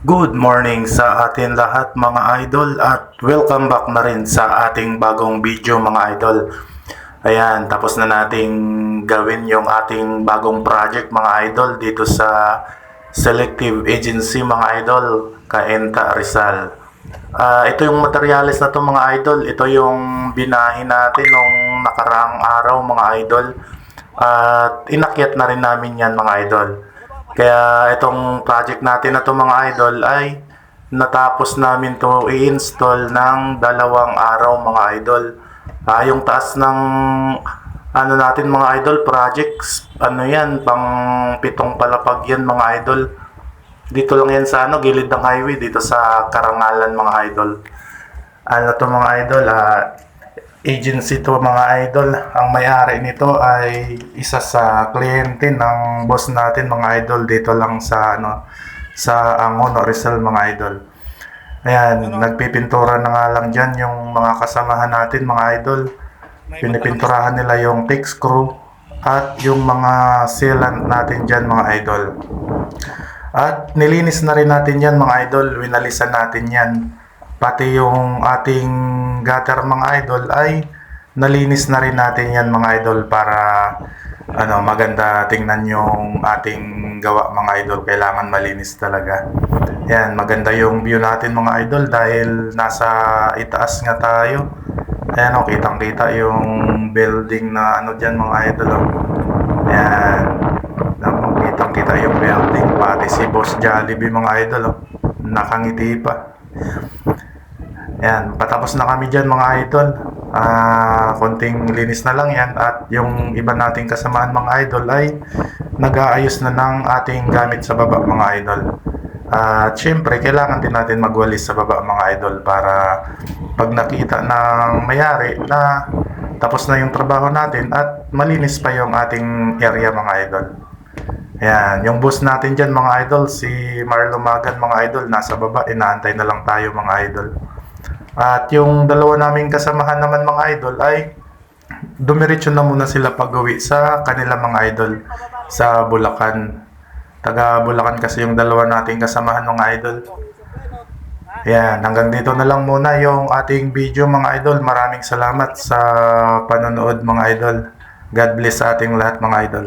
Good morning sa atin lahat mga idol at welcome back na rin sa ating bagong video mga idol. Ayan, tapos na nating gawin yung ating bagong project mga idol dito sa Selective Agency mga idol, Kaenta Rizal. Ah, ito yung materials na to mga idol. Ito yung binahin natin nung nakaraang araw mga idol. At inakyat na rin namin yan mga idol. Kaya itong project natin na to mga idol ay natapos namin to i-install ng dalawang araw mga idol. Ah, yung taas ng ano natin mga idol projects, ano yan, pang pitong palapag yan mga idol. Dito lang yan sa ano, gilid ng highway, dito sa Karangalan mga idol. Ano to mga idol, ah, agency to mga idol. Ang may-ari nito ay isa sa kliyente ng boss natin mga idol dito lang sa ano sa Angon Rizal mga idol. Ayan, nagpipintura na nga lang dyan yung mga kasamahan natin mga idol. Pinipinturahan nila yung teak screw at yung mga sealant natin dyan mga idol. At nilinis na rin natin yan mga idol, winalisan natin yan. Pati yung ating gutter mga idol ay nalinis na rin natin yan mga idol para ano maganda tingnan yung ating gawa mga idol. Kailangan malinis talaga. Yan, maganda yung view natin mga idol dahil nasa itaas nga tayo. Ayan o, kitang kita yung building na ano dyan mga idol. Oh. Yan. Kitang kita yung building. Pati si Boss Jollibee mga idol. Oh. Nakangiti pa. Yan, patapos na kami dyan mga idol. Ah, konting linis na lang yan at yung iba nating kasamaan mga idol ay nag-aayos na ng ating gamit sa baba mga idol. At syempre, kailangan din natin magwalis sa baba mga idol para pag nakita ng mayari na tapos na yung trabaho natin at malinis pa yung ating area mga idol. Ayan, yung boss natin dyan mga idol, si Marlo Magan mga idol, nasa baba, inaantay na lang tayo mga idol. At yung dalawa naming kasamahan naman mga idol ay dumiretso na muna sila pag-uwi sa kanila mga idol sa Bulacan. Taga Bulacan kasi yung dalawa nating kasamahan mga idol. Yan, hanggang dito na lang muna yung ating video mga idol. Maraming salamat sa panonood mga idol. God bless sa ating lahat mga idol.